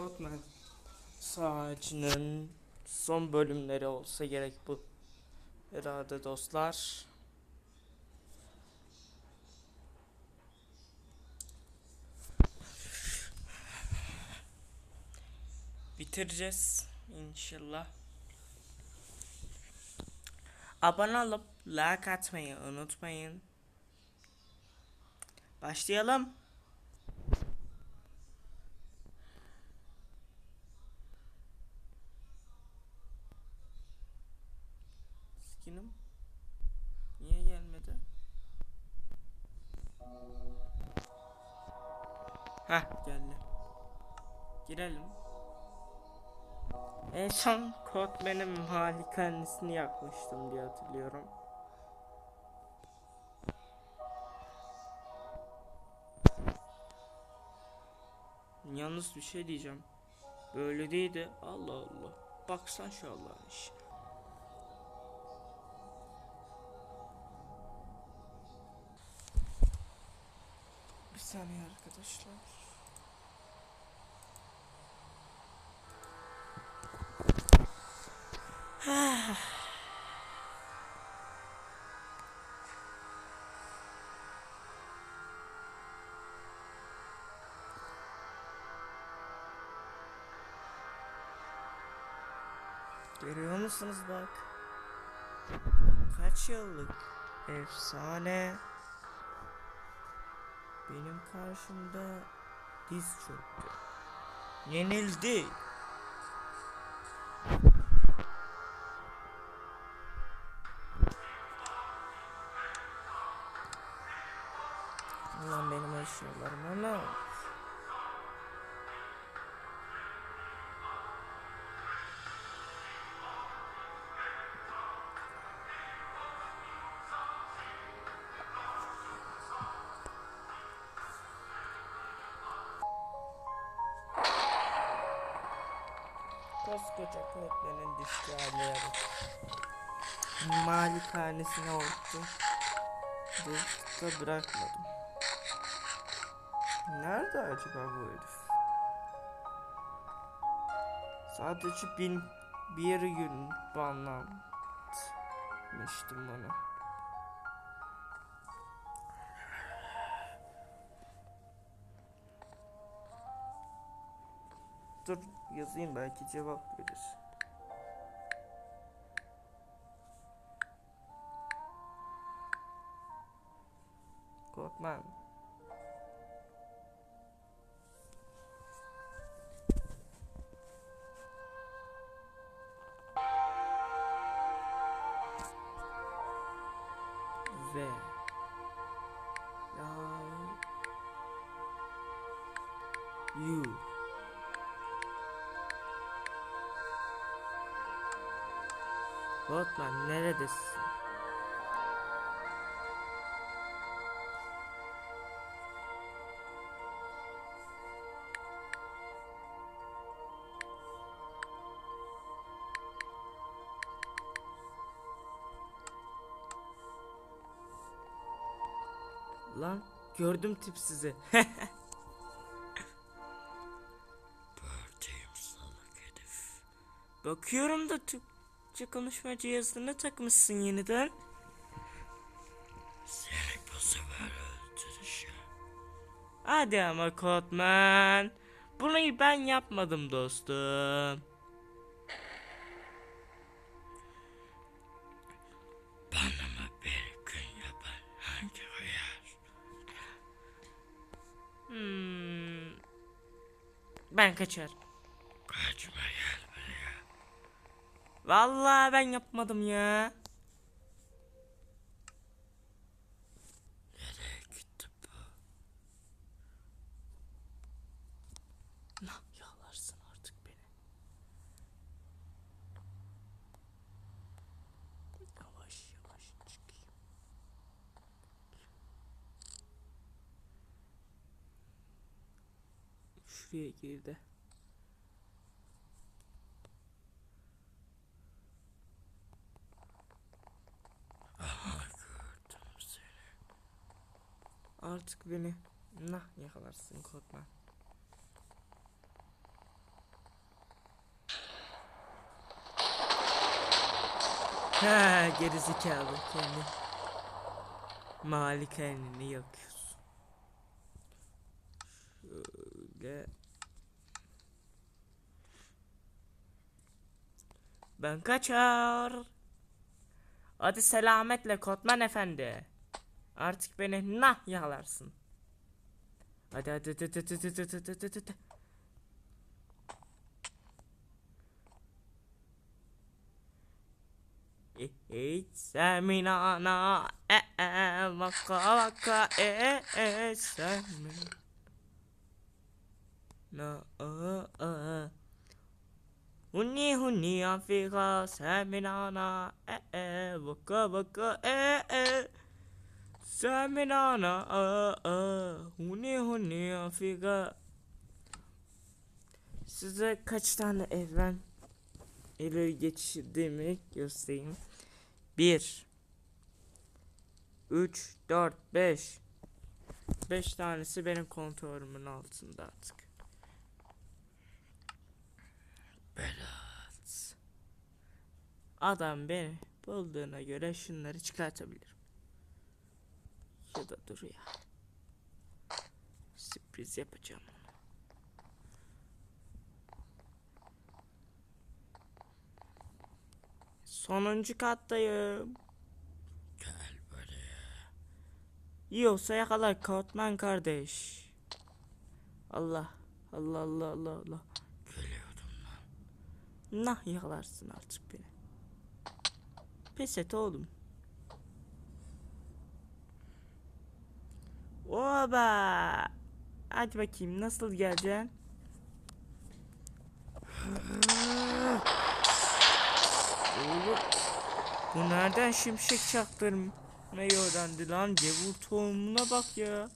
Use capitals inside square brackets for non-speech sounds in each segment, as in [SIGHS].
Korkma. Sağcının son bölümleri olsa gerek bu. Herhalde dostlar. Bitireceğiz inşallah. Abone olup like atmayı unutmayın. Başlayalım. Heh geldi. Girelim. En son kod benim malikanesini yakmıştım diye hatırlıyorum. Yalnız bir şey diyeceğim. Böyle değildi. Allah Allah. Baksan şu Allah'ın işi. Saniye arkadaşlar. [SIGHS] Görüyor musunuz bak? Kaç yıllık efsane benim karşımda diz çöktü. Yenildi. Koskoca Kotle'nin düştüğü bak. Malikanesine oldu. Burada bırakmadım. Nerede acaba bu herif? Sadece bin bir gün banlanmıştım ona. Dur yazayım belki cevap verir. Korkmam. Botman neredesin? Lan gördüm tip sizi. [LAUGHS] Bakıyorum da Türkçe konuşma cihazına takmışsın yeniden. Seni bu sefer öldüreceğim. Hadi ama Kotman. Bunu ben yapmadım dostum. Bana mı bir gün yapan hangi hıyar? Hmm. Ben kaçar. Vallahi ben yapmadım ya. Nereye gitti bu? Nah yalarsın artık beni. Yavaş yavaş çıkayım. Şuraya girdi. artık beni. Nah yakalarsın korkma. Ha gerizekalı kendi. Malikaneni yakıyorsun. Şöyle. Ben kaçar. Hadi selametle Kotman efendi. Artık beni nah yalarsın. Hadi hadi hadi hadi hadi hadi hadi hadi hadi. Hiç seminana e e vaka vaka e e semin na a a Huni huni Afrika seminana e e vaka vaka e e seminana a a Huni huni Afrika Size kaç tane evren ele geçirdiğimi göstereyim. 1 3 4 5 5 tanesi benim kontrolümün altında artık. Berat. Adam beni bulduğuna göre şunları çıkartabilirim. Ya da dur ya. Sürpriz yapacağım ona. Sonuncu kattayım. Gel buraya. Yiyorsa yakalar Kortman kardeş. Allah. Allah Allah Allah Allah. Geliyordum lan. Nah yakalarsın artık beni. Pes et oğlum. Oba. Hadi bakayım nasıl geleceksin? Bu nereden şimşek çaktırım? Ne öğrendi lan? Gevur tohumuna bak ya.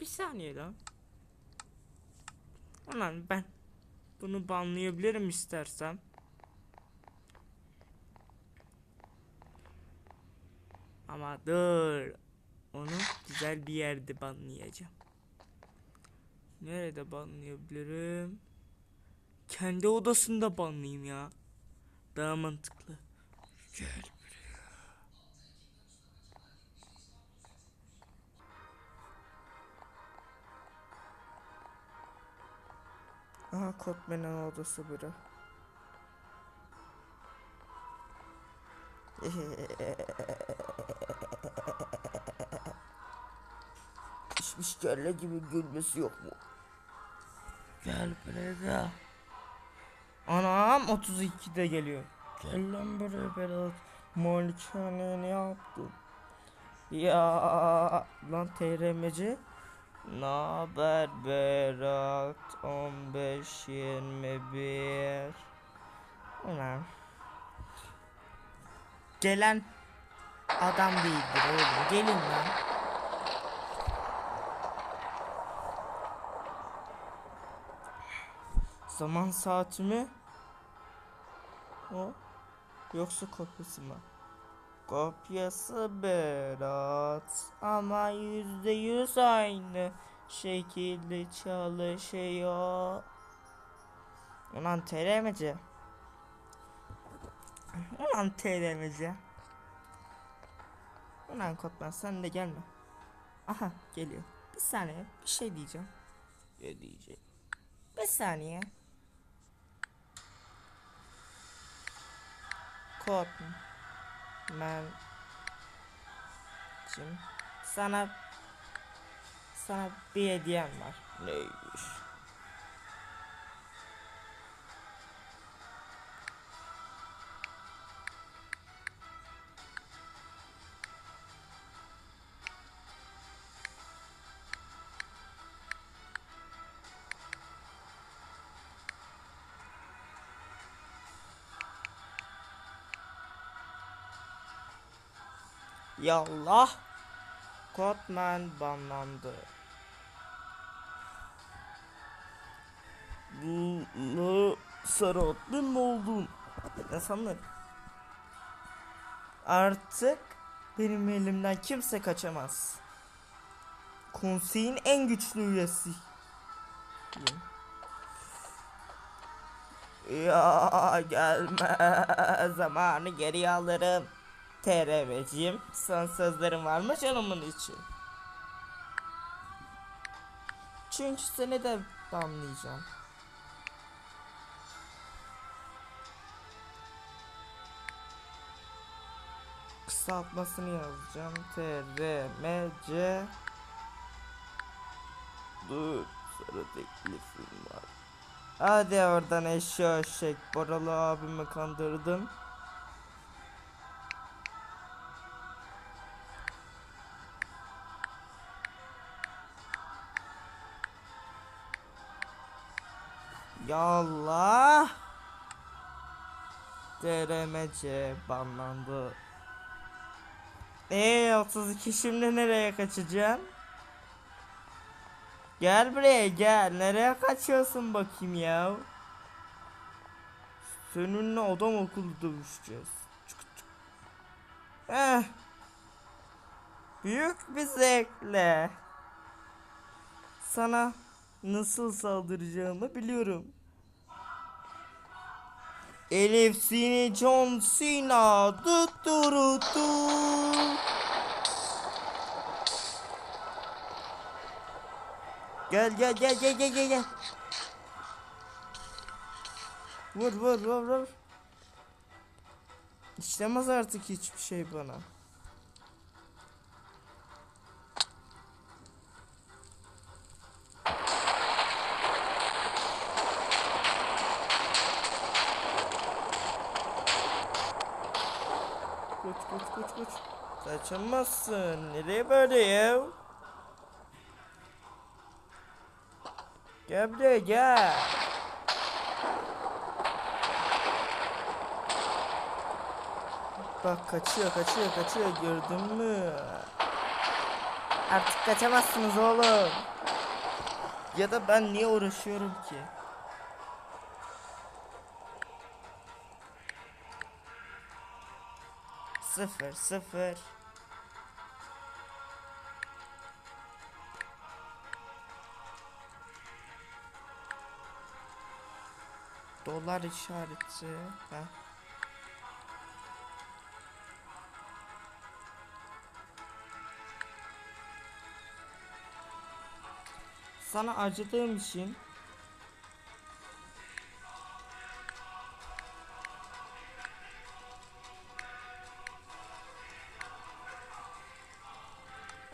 Bir saniye lan. Ulan ben bunu banlayabilirim istersem. Ama dur. Onu güzel bir yerde banlayacağım. Nerede banlayabilirim? Kendi odasında banlayayım ya. Daha mantıklı. Gel Aha Kotman'ın odası bura. [LAUGHS] Pişmiş kelle gibi gülmesi yok mu? Gel buraya. Anam 32'de geliyor. Gel. Gel lan buraya Berat. Malikaneye ne yaptın? Ya lan TRMC. Naber Berat 15 21 Ulan Gelen adam değildir oğlum gelin lan Zaman saati mi? O yoksa kopyası mı? Kopyası Berat ama yüzde yüz aynı şekilde çalışıyor. Ulan TRMC. Ulan TRMC. Ulan Kotman sen de gelme. Aha geliyor. Bir saniye bir şey diyeceğim. Ne diyeceğim? Bir saniye. Ben Şimdi sana sana bir hediyem var. Neymiş? Yallah. Kotman banlandı. Bu sarı mı oldun? Sandın? Artık benim elimden kimse kaçamaz. Konseyin en güçlü üyesi. Ya gelme zamanı geri alırım. TRM'cim son sözlerin var mı canımın içi? Çünkü seni de banlayacağım. Kısaltmasını yazacağım. TRMC Dur sana teklifim var. Hadi oradan eşya eşek. Boralı abimi kandırdın. Ya Allah. DRMC banlandı. Eee 32 şimdi nereye kaçacaksın? Gel buraya gel. Nereye kaçıyorsun bakayım ya? Seninle adam akıllı dövüşeceğiz. Çık çık. Eh. Büyük bir zevkle. Sana nasıl saldıracağımı biliyorum. Elif Sini John Cena tut turu tu. Gel gel gel gel gel gel gel. Vur vur vur vur. İşlemez artık hiçbir şey bana. Koç koç koç koç. Kaçamazsın. Nereye böyle ya? Gel buraya gel. Bak kaçıyor kaçıyor kaçıyor gördün mü? Artık kaçamazsınız oğlum. Ya da ben niye uğraşıyorum ki? Sıfır sıfır. Dolar işareti. Heh. Sana acıdığım için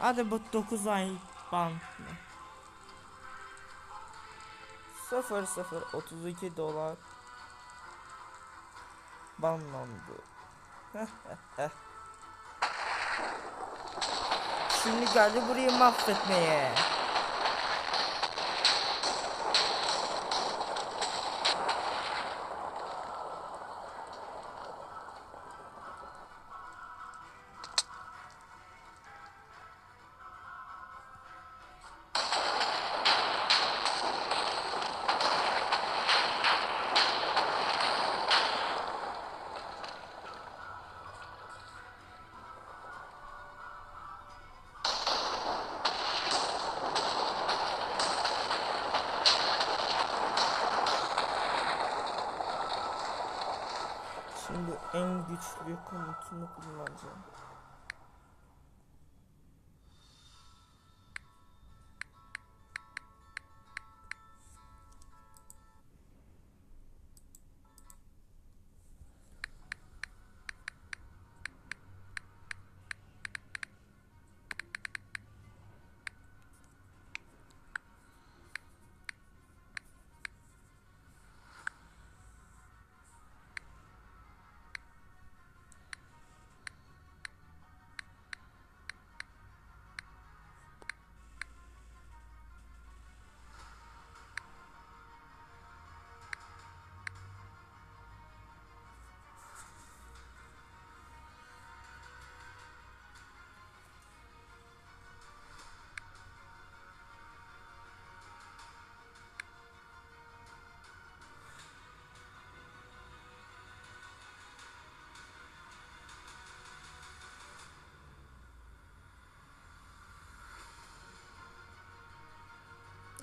Hadi bu 9 ay ban. 0 0 32 dolar banlandı. [LAUGHS] Şimdi geldi burayı mahvetmeye. Güçlü komutumu kullanacağım.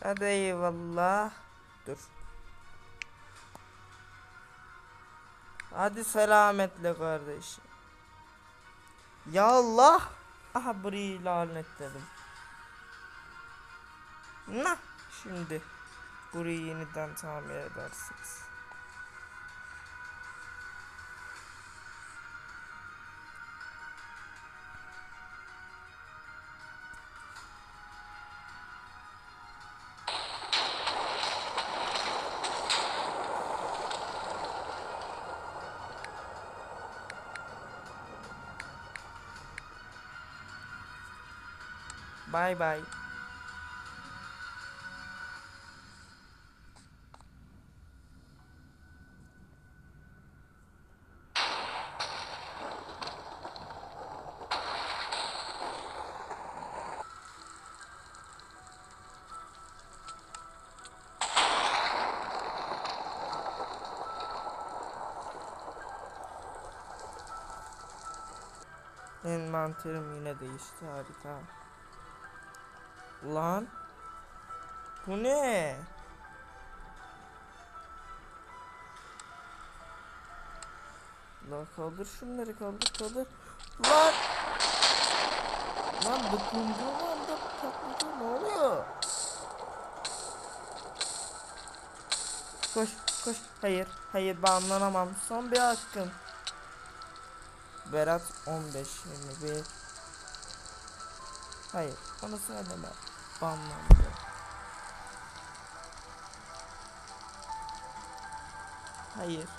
Hadi eyvallah. Dur. Hadi selametle kardeşim. Ya Allah. Aha burayı lanetledim. Nah şimdi burayı yeniden tamir edersiniz. Bay bay. Envanterim yine değişti harika. Lan. Bu ne? Lan kaldır şunları kaldır kaldır. Lan. Lan dokunduğum anda patladı ne oluyor? Koş koş. Hayır hayır banlanamam. Son bir hakkım. Berat 15 21 Hayır onu söyleme Banlandı Hayır.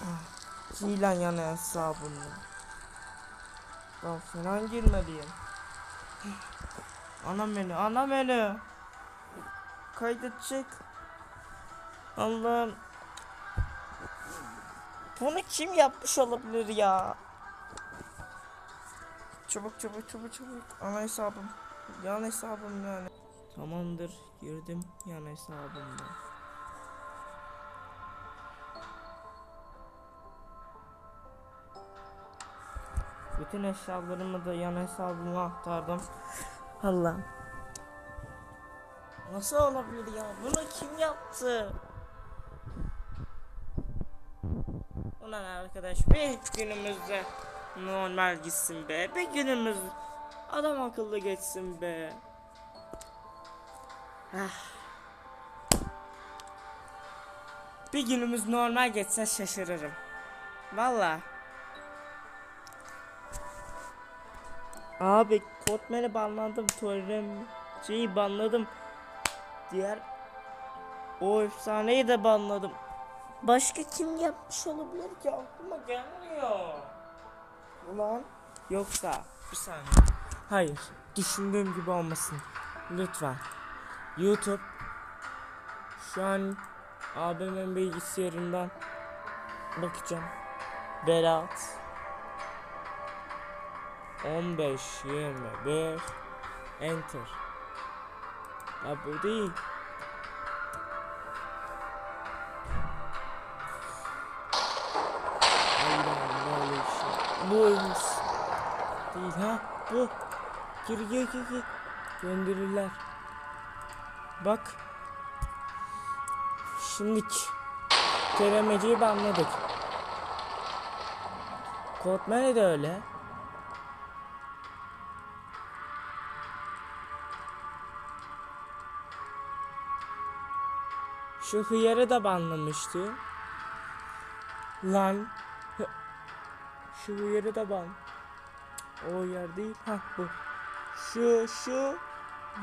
Ah, Zilan yana hesabını. Ben falan girmeliyim. Ana menü ana menü Kaydet çık Allah'ım bunu kim yapmış olabilir ya? Çabuk çabuk çabuk çabuk. Ana hesabım. Yan hesabım yani. Tamamdır. Girdim yan hesabımda. Bütün eşyalarımı da yan hesabıma aktardım. Allah'ım. Nasıl olabilir ya? Bunu kim yaptı? Ulan arkadaş bir günümüzde normal gitsin be. Bir günümüz adam akıllı geçsin be. Ah. Bir günümüz normal geçse şaşırırım. Valla. Abi Kotman'i banladım. Torremci'yi banladım. Diğer o efsaneyi de banladım. Başka kim yapmış olabilir ki aklıma gelmiyor. Ulan yoksa bir saniye. Hayır düşündüğüm gibi olmasın. Lütfen. YouTube şu an abimin bilgisayarından bakacağım. Berat 15 21 Enter. Ya bu değil. Bu oymuş. Değil ha bu. Gir gir gir gir. Gönderirler. Bak. Şimdilik. Keremeciyi anladık. Kodmane de öyle. Şu hıyarı da banlamıştı. Lan. Şu hıyarı da ban. O yer değil. Ha bu. Şu şu.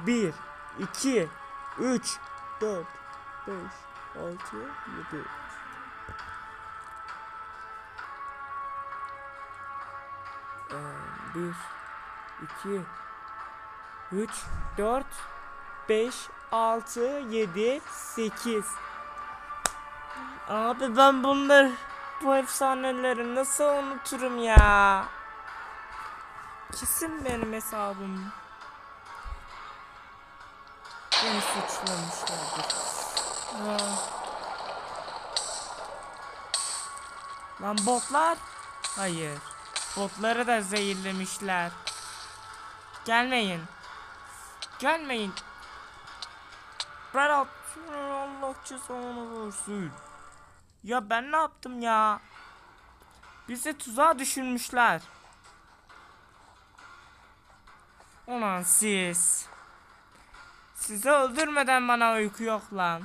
1 2 3 4 5 6 7 1 2 3 4 5 6 7 8 Abi ben bunları bu efsaneleri nasıl unuturum ya? Kesin benim hesabım. Beni suçlamışlardır. Ah. Lan botlar? Hayır. Botları da zehirlemişler. Gelmeyin. Gelmeyin. Berat. Allah cezanı vursun. Ya ben ne yaptım ya? Bizi tuzağa düşürmüşler. Ulan siz. Sizi öldürmeden bana uyku yok lan.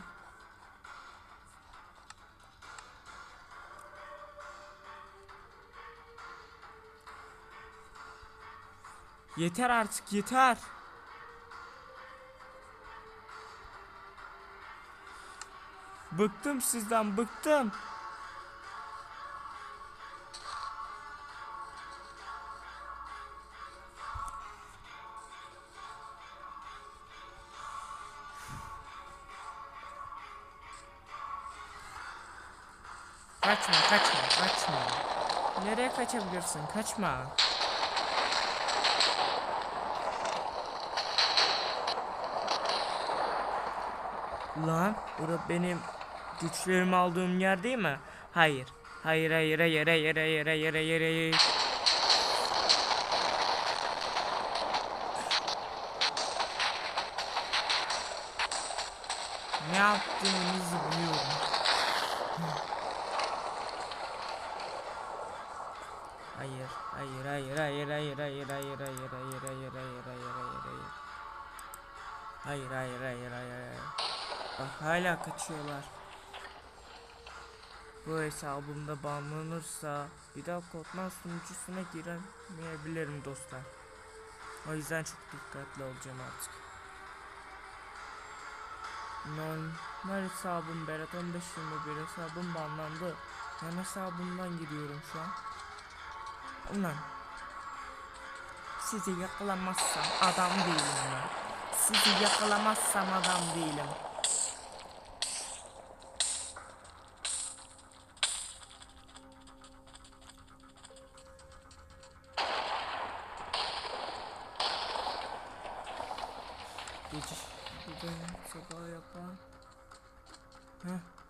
Yeter artık yeter. Bıktım sizden bıktım. Kaçma kaçma kaçma. Nereye kaçabilirsin kaçma. Lan bura benim güçlerimi aldığım yer değil mi? Hayır. Hayır hayır hayır hayır hayır hayır hayır hayır. Ne yaptığınızı biliyorum. Hayır, hayır, hayır, hayır, hayır, hayır, hayır, hayır, hayır, hayır, hayır, hayır, hayır, hayır. Hayır, hayır, hayır, hayır, hayır. Bak hala kaçıyorlar. Bu hesabımda banlanırsa bir daha Kotman sunucusuna giremeyebilirim dostlar. O yüzden çok dikkatli olacağım artık. Normal hesabım Berat 1521 hesabım banlandı. Yan hesabımdan giriyorum şu an. Ulan sizi yakalamazsam adam değilim ya. Sizi yakalamazsam adam değilim. Geçiş. Buradan sabaha yapma. Heh.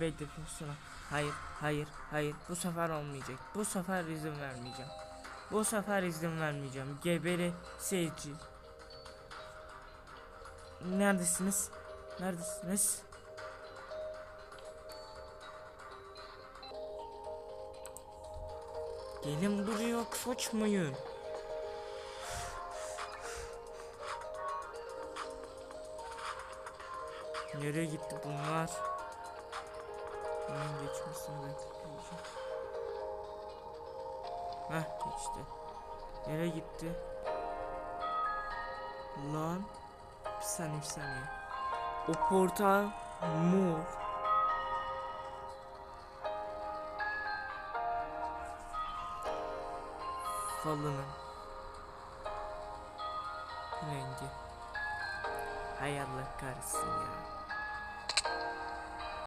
Bad deporsuna. Hayır hayır hayır bu sefer olmayacak. Bu sefer izin vermeyeceğim. Bu sefer izin vermeyeceğim. Geberi seyirci. Neredesiniz? Neredesiniz? Gelin buraya kaçmayın. Nereye gitti bunlar? Bunun geçmesini bekleyeceğim. Heh geçti. Nereye gitti? Lan. Bir saniye bir saniye. O portal mor. Falının rengi. Hay Allah kahretsin ya.